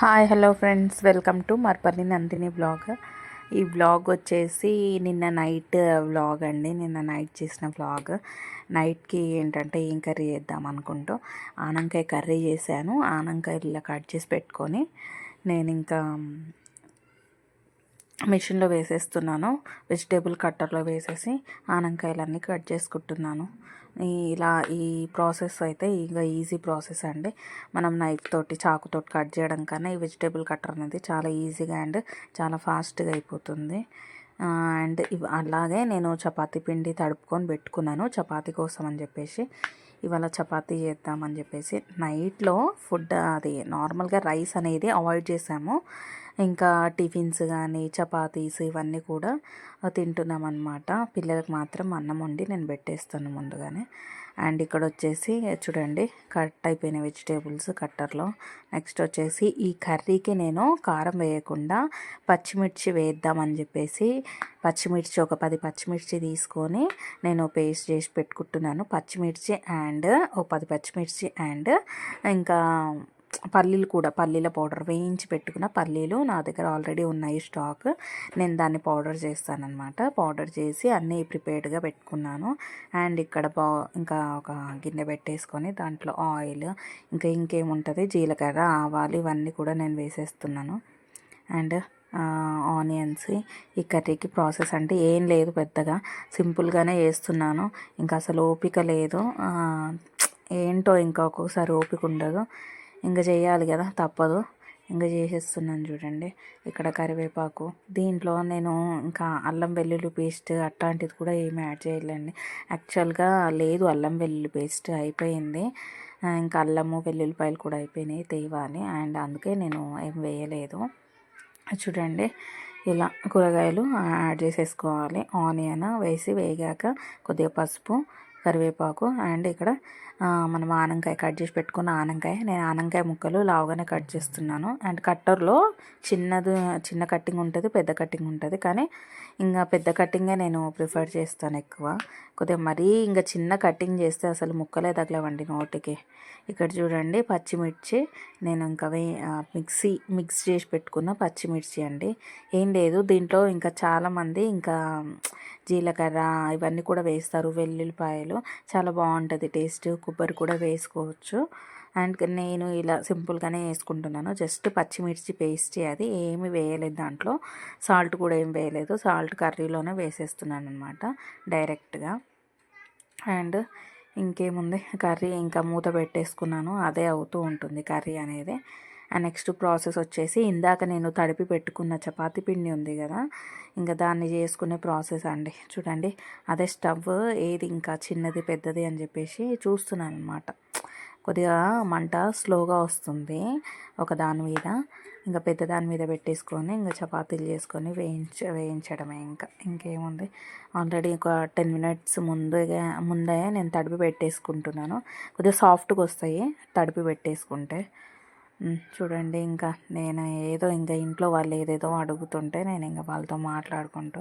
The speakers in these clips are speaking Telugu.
Hi hello friends. Welcome to Marpalli Nandini blog. ఈ బ్లాగ్ వచ్చేసి నిన్న నైట్ వ్లాగ్ అండి. నిన్న నైట్ చేసిన వ్లాగ్ నైట్కి ఏంటంటే ఏం కర్రీ చేద్దాం అనుకుంటూ ఆనంకాయ కర్రీ చేశాను. ఆనంకాయ ఇలా కట్ చేసి పెట్టుకొని నేను ఇంకా మిషన్లో వేసేస్తున్నాను. వెజిటేబుల్ కట్టర్లో వేసేసి ఆనంకాయలన్నీ కట్ చేసుకుంటున్నాను. ఇలా ఈ ప్రాసెస్ అయితే ఇంకా ఈజీ ప్రాసెస్ అండి. మనం నైఫ్ తోటి చాకుతోటి కట్ చేయడం కన్నా ఈ వెజిటేబుల్ కట్టర్ అనేది చాలా ఈజీగా అండ్ చాలా ఫాస్ట్గా అయిపోతుంది. అండ్ అలాగే నేను చపాతీ పిండి తడుపుకొని పెట్టుకున్నాను. చపాతీ కోసం అని చెప్పేసి ఇవాళ చపాతీ చేద్దామని చెప్పేసి నైట్లో ఫుడ్ అది నార్మల్గా రైస్ అనేది అవాయిడ్ చేసాము. ఇంకా టిఫిన్స్ కానీ చపాతీస్ ఇవన్నీ కూడా తింటున్నాం అనమాట పిల్లలకు మాత్రం అన్నం వండి నేను పెట్టేస్తాను ముందుగానే. అండ్ ఇక్కడ వచ్చేసి చూడండి కట్ అయిపోయిన వెజిటేబుల్స్ కట్టర్లో. నెక్స్ట్ వచ్చేసి ఈ కర్రీకి నేను కారం వేయకుండా పచ్చిమిర్చి వేద్దామని చెప్పేసి పచ్చిమిర్చి ఒక పది పచ్చిమిర్చి తీసుకొని నేను పేస్ట్ చేసి పెట్టుకుంటున్నాను. పచ్చిమిర్చి అండ్ ఒక పది పచ్చిమిర్చి అండ్ ఇంకా పల్లీలు కూడా పల్లీల పౌడర్ వేయించి పెట్టుకున్న పల్లీలు నా దగ్గర ఆల్రెడీ ఉన్నాయి స్టాక్. నేను దాన్ని పౌడర్ చేస్తానమాట పౌడర్ చేసి అన్నీ ప్రిపేర్డ్గా పెట్టుకున్నాను. అండ్ ఇక్కడ బా ఇంకా ఒక గిన్నె పెట్టేసుకొని దాంట్లో ఆయిల్ ఇంకా ఇంకేముంటుంది? జీలకర్ర ఆవాలు ఇవన్నీ కూడా నేను వేసేస్తున్నాను. అండ్ ఆనియన్స్ ఈ కర్రీకి ప్రాసెస్ అంటే ఏం లేదు పెద్దగా. సింపుల్గానే వేస్తున్నాను ఇంకా అసలు ఓపిక లేదు. ఏంటో ఇంకా ఒక్కొక్కసారి ఓపిక ఉండదు. ఇంకా చేయాలి కదా తప్పదు. ఇంకా చేసేస్తున్నాను చూడండి. ఇక్కడ కరివేపాకు దీంట్లో నేను ఇంకా అల్లం వెల్లుల్లి పేస్ట్ అట్లాంటిది కూడా ఏమి యాడ్ చేయలేండి యాక్చువల్గా లేదు అల్లం వెల్లుల్లి పేస్ట్ అయిపోయింది. ఇంకా అల్లము వెల్లుల్లిపాయలు కూడా అయిపోయినాయి తేవాలి. అండ్ అందుకే నేను ఏం వేయలేదు. చూడండి ఇలా కూరగాయలు యాడ్ చేసేసుకోవాలి. ఆనియన్ వేసి వేగాక కొద్దిగా పసుపు కరివేపాకు అండ్ ఇక్కడ మనం ఆనంకాయ కట్ చేసి పెట్టుకున్న ఆనంకాయ నేను ఆనంకాయ ముక్కలు లావుగానే కట్ చేస్తున్నాను. అండ్ కట్టర్లో చిన్నది చిన్న కట్టింగ్ ఉంటుంది పెద్ద కట్టింగ్ ఉంటుంది. కానీ ఇంకా పెద్ద కట్టింగే నేను ప్రిఫర్ చేస్తాను ఎక్కువ. కొద్దిగా మరీ ఇంకా చిన్న కట్టింగ్ చేస్తే అసలు ముక్కలే తగలవండి నోటికి. ఇక్కడ చూడండి పచ్చిమిర్చి నేను ఇంకా మిక్సీ మిక్స్ చేసి పెట్టుకున్న పచ్చిమిర్చి అండి. ఏం లేదు దీంట్లో ఇంకా చాలామంది ఇంకా జీలకర్ర ఇవన్నీ కూడా వేస్తారు వెల్లుల్లిపాయలు. చాలా బాగుంటుంది టేస్ట్. కొబ్బరి కూడా వేసుకోవచ్చు. అండ్ నేను ఇలా సింపుల్గానే వేసుకుంటున్నాను. జస్ట్ పచ్చిమిర్చి పేస్ట్ అది. ఏమి వేయలేదు దాంట్లో. సాల్ట్ కూడా ఏం వేయలేదు. సాల్ట్ కర్రీలోనే వేసేస్తున్నాను అనమాట డైరెక్ట్గా. అండ్ ఇంకేముంది? కర్రీ ఇంకా మూత పెట్టేసుకున్నాను. అదే అవుతూ ఉంటుంది కర్రీ అనేది. నెక్స్ట్ ప్రాసెస్ వచ్చేసి ఇందాక నేను తడిపి పెట్టుకున్న చపాతీ పిండి ఉంది కదా ఇంకా దాన్ని చేసుకునే ప్రాసెస్ అండి. చూడండి అదే స్టవ్ ఏది ఇంకా చిన్నది పెద్దది అని చెప్పేసి చూస్తున్నాను అనమాట కొద్దిగా మంట స్లోగా వస్తుంది ఒక దాని మీద. ఇంకా పెద్ద దాని మీద పెట్టేసుకొని ఇంకా చపాతీలు చేసుకొని వేయించ వేయించడమే ఇంకా. ఇంకేముంది? ఆల్రెడీ ఒక టెన్ మినిట్స్ ముందుగా ముందే నేను తడిపి పెట్టేసుకుంటున్నాను. కొద్దిగా సాఫ్ట్గా వస్తాయి తడిపి పెట్టేసుకుంటే. చూడండి ఇంకా నేను ఏదో ఇంకా ఇంట్లో వాళ్ళు ఏదేదో అడుగుతుంటే నేను ఇంకా వాళ్ళతో మాట్లాడుకుంటూ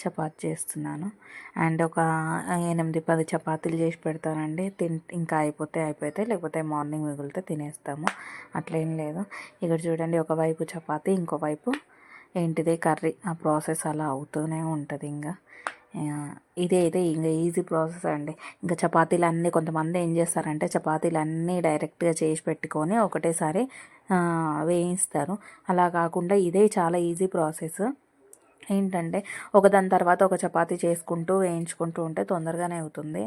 చపాతి చేస్తున్నాను. అండ్ ఒక ఎనిమిది పది చపాతీలు చేసి పెడతానండి. తిన్ ఇంకా అయిపోతే అయిపోతే లేకపోతే మార్నింగ్ మిగిలితే తినేస్తాము. అట్లేం లేదు. ఇక్కడ చూడండి ఒకవైపు చపాతీ ఇంకోవైపు ఏంటిది కర్రీ. ఆ ప్రాసెస్ అలా అవుతూనే ఉంటుంది ఇంకా. ఇదే ఇదే ఇంకా ఈజీ ప్రాసెస్ అండి. ఇంకా చపాతీలు అన్నీ కొంతమంది ఏం చేస్తారంటే చపాతీలు అన్నీ డైరెక్ట్గా చేసి పెట్టుకొని ఒకటేసారి వేయిస్తారు. అలా కాకుండా ఇదే చాలా ఈజీ ప్రాసెస్ ఏంటంటే ఒకదాని తర్వాత ఒక చపాతీ చేసుకుంటూ వేయించుకుంటూ ఉంటే తొందరగానే అవుతుంది.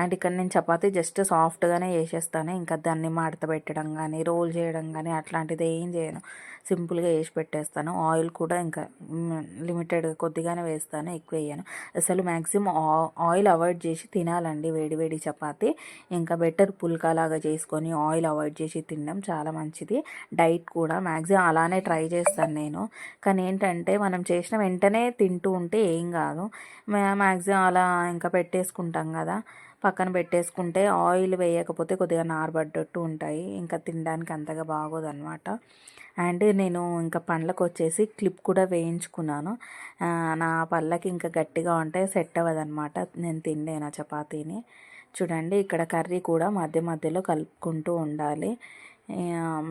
అండ్ ఇక్కడ నేను చపాతీ జస్ట్ సాఫ్ట్గానే వేసేస్తాను ఇంకా దాన్ని మడత పెట్టడం కానీ రోల్ చేయడం కానీ అట్లాంటిది ఏం చేయను. సింపుల్గా వేసి పెట్టేస్తాను. ఆయిల్ కూడా ఇంకా లిమిటెడ్ కొద్దిగానే వేస్తాను ఎక్కువ వేయను. అసలు మ్యాక్సిమం ఆయిల్ అవాయిడ్ చేసి తినాలండి వేడి వేడి చపాతి. ఇంకా బెటర్ పుల్కాలాగా చేసుకొని ఆయిల్ అవాయిడ్ చేసి తినడం చాలా మంచిది. డైట్ కూడా మ్యాక్సిమం అలానే ట్రై చేస్తాను నేను. కానీ ఏంటంటే మనం చేసిన వెంటనే తింటూ ఉంటే ఏం కాదు. మ్యాక్సిమం అలా ఇంకా పెట్టేసుకుంటాం కదా. పక్కన పెట్టేసుకుంటే ఆయిల్ వేయకపోతే కొద్దిగా నారబడ్డట్టు ఉంటాయి. ఇంకా తినడానికి అంతగా బాగోదు అనమాట అండ్ నేను ఇంకా పండ్లకు వచ్చేసి క్లిప్ కూడా వేయించుకున్నాను. నా పళ్ళకి ఇంకా గట్టిగా ఉంటే సెట్ అవ్వదనమాట నేను తిండేనా చపాతీని. చూడండి ఇక్కడ కర్రీ కూడా మధ్య మధ్యలో కలుపుకుంటూ ఉండాలి.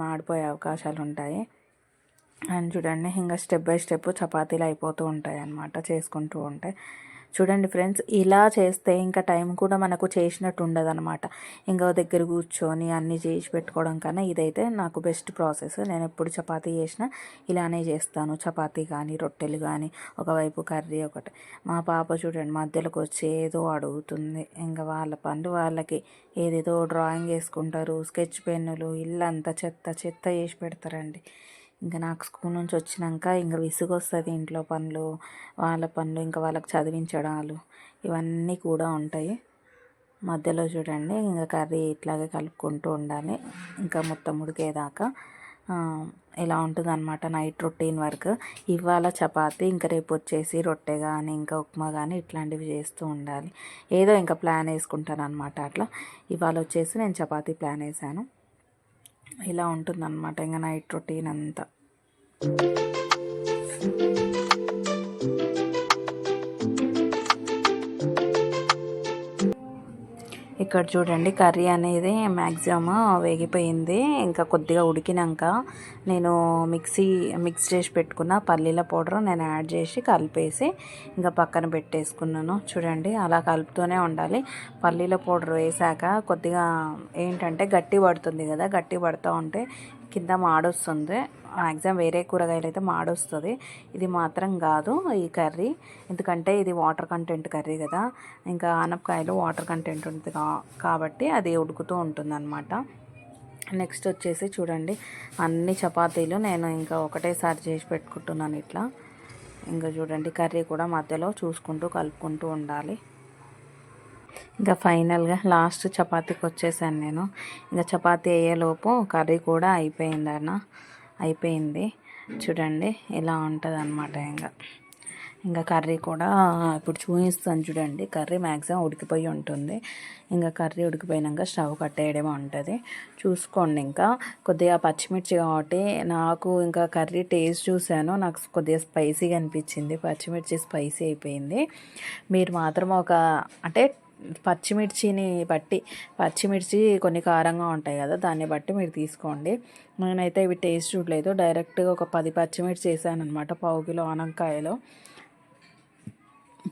మాడిపోయే అవకాశాలు ఉంటాయి అండ్ చూడండి ఇంకా స్టెప్ బై స్టెప్ చపాతీలు అయిపోతూ ఉంటాయి అన్నమాట చేసుకుంటూ ఉంటే. చూడండి ఫ్రెండ్స్ ఇలా చేస్తే ఇంకా టైం కూడా మనకు చేసినట్టు ఉండదు అనమాట ఇంకా దగ్గర కూర్చొని అన్నీ చేసి పెట్టుకోవడం కన్నా ఇదైతే నాకు బెస్ట్ ప్రాసెస్ నేను ఎప్పుడు చపాతీ చేసినా ఇలానే చేస్తాను. చపాతీ కానీ రొట్టెలు కానీ ఒకవైపు కర్రీ ఒకటి. మా పాప చూడండి మధ్యలోకి వచ్చి ఏదో అడుగుతుంది. ఇంకా వాళ్ళ పనులు వాళ్ళకి ఏదేదో డ్రాయింగ్ వేసుకుంటారు స్కెచ్ పెన్నులు ఇల్లంతా చెత్త చెత్త చేసి పెడతారండి. ఇంకా నాకు స్కూల్ నుంచి వచ్చినాక ఇంకా విసుగు వస్తుంది ఇంట్లో పనులు వాళ్ళ పనులు ఇంకా వాళ్ళకి చదివించడాలు ఇవన్నీ కూడా ఉంటాయి. మధ్యలో చూడండి ఇంకా కర్రీ ఇట్లాగే కలుపుకుంటూ ఉండాలి. ఇంకా మొత్తం ఉడికేదాకా ఇలా ఉంటుంది అనమాట నైట్ రొటీన్ వర్క్. ఇవాళ చపాతి ఇంకా రేపు వచ్చేసి రొట్టె కానీ ఇంకా ఉప్మా కానీ ఇట్లాంటివి చేస్తూ ఉండాలి. ఏదో ఇంకా ప్లాన్ వేసుకుంటాను అనమాట అట్లా. ఇవాళ వచ్చేసి నేను చపాతీ ప్లాన్ వేసాను. ఇలా ఉంటుందన్నమాట ఇంకా నైట్ రొటీన్ అంతా. ఇక్కడ చూడండి కర్రీ అనేది మ్యాక్సిమమ్ వేగిపోయింది. ఇంకా కొద్దిగా ఉడికినాక నేను మిక్సీ మిక్స్ చేసి పెట్టుకున్న పల్లీల పౌడర్ నేను యాడ్ చేసి కలిపేసి ఇంకా పక్కన పెట్టేసుకున్నాను. చూడండి అలా కలుపుతూనే ఉండాలి. పల్లీల పౌడర్ వేసాక కొద్దిగా ఏంటంటే గట్టి పడుతుంది కదా గట్టి పడుతూ ఉంటే కింద మాడొస్తుంది. మ్యాక్సిమం వేరే కూరగాయలు అయితే మాడొస్తుంది. ఇది మాత్రం కాదు ఈ కర్రీ. ఎందుకంటే ఇది వాటర్ కంటెంట్ కర్రీ కదా. ఇంకా ఆనపకాయలు వాటర్ కంటెంట్ ఉంటుంది కాబట్టి అది ఉడుకుతూ ఉంటుందన్నమాట. నెక్స్ట్ వచ్చేసి చూడండి. అన్ని చపాతీలు నేను ఇంకా ఒకటేసారి చేసి పెట్టుకుంటున్నాను ఇట్లా. ఇంకా చూడండి కర్రీ కూడా మధ్యలో చూసుకుంటూ కలుపుకుంటూ ఉండాలి. ఇంకా ఫైనల్గా లాస్ట్ చపాతీకి వచ్చేసాను నేను. ఇంకా చపాతీ అయ్యేలోపు కర్రీ కూడా అయిపోయింది అన్న. అయిపోయింది. చూడండి ఇలా ఉంటుంది అనమాట ఇంకా. ఇంకా కర్రీ కూడా ఇప్పుడు చూపిస్తాను చూడండి. కర్రీ మ్యాక్సిమం ఉడికిపోయి ఉంటుంది. ఇంకా కర్రీ ఉడికిపోయినాక స్టవ్ కట్టేయడమే ఉంటుంది. చూసుకోండి ఇంకా. కొద్దిగా పచ్చిమిర్చి కాబట్టి నాకు ఇంకా కర్రీ టేస్ట్ చూశాను. నాకు కొద్దిగా స్పైసీగా అనిపించింది. పచ్చిమిర్చి స్పైసీ అయిపోయింది. మీరు మాత్రం ఒక అంటే పచ్చిమిర్చిని బట్టి పచ్చిమిర్చి కొన్ని కారంగా ఉంటాయి కదా దాన్ని బట్టి మీరు తీసుకోండి. నేనైతే ఇవి టేస్ట్ చూడలేదు. డైరెక్ట్గా ఒక పది పచ్చిమిర్చి వేసాను అనమాట పావు కిలో ఆనంకాయలో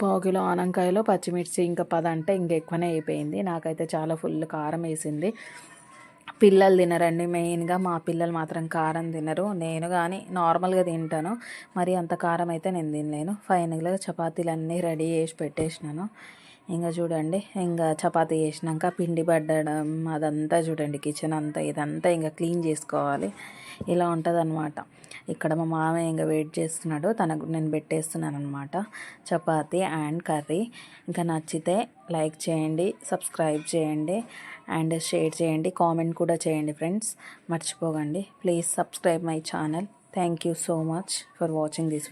పావు కిలో ఆనంకాయలో పచ్చిమిర్చి ఇంకా పద అంటే ఇంకెక్కువనే అయిపోయింది. నాకైతే చాలా ఫుల్ కారం వేసింది. పిల్లలు తినరండి మెయిన్గా మా పిల్లలు మాత్రం కారం తినరు. నేను కానీ నార్మల్గా తింటాను. మరి అంత కారం అయితే నేను తినలేను. ఫైనల్గా చపాతీలు అన్నీ రెడీ చేసి పెట్టేసినాను. ఇంకా చూడండి ఇంకా చపాతీ చేసినాక పిండి పడ్డడం అదంతా చూడండి కిచెన్ అంతా ఇదంతా ఇంకా క్లీన్ చేసుకోవాలి. ఇలా ఉంటుంది అనమాట ఇక్కడ మా మామయ్య ఇంకా వెయిట్ చేస్తున్నాడు తనకు నేను పెట్టేస్తున్నాను అనమాట చపాతీ అండ్ కర్రీ ఇంకా నచ్చితే లైక్ చేయండి సబ్స్క్రైబ్ చేయండి అండ్ షేర్ చేయండి కామెంట్ కూడా చేయండి ఫ్రెండ్స్ మర్చిపోకండి. Please subscribe my channel thank you so much for watching this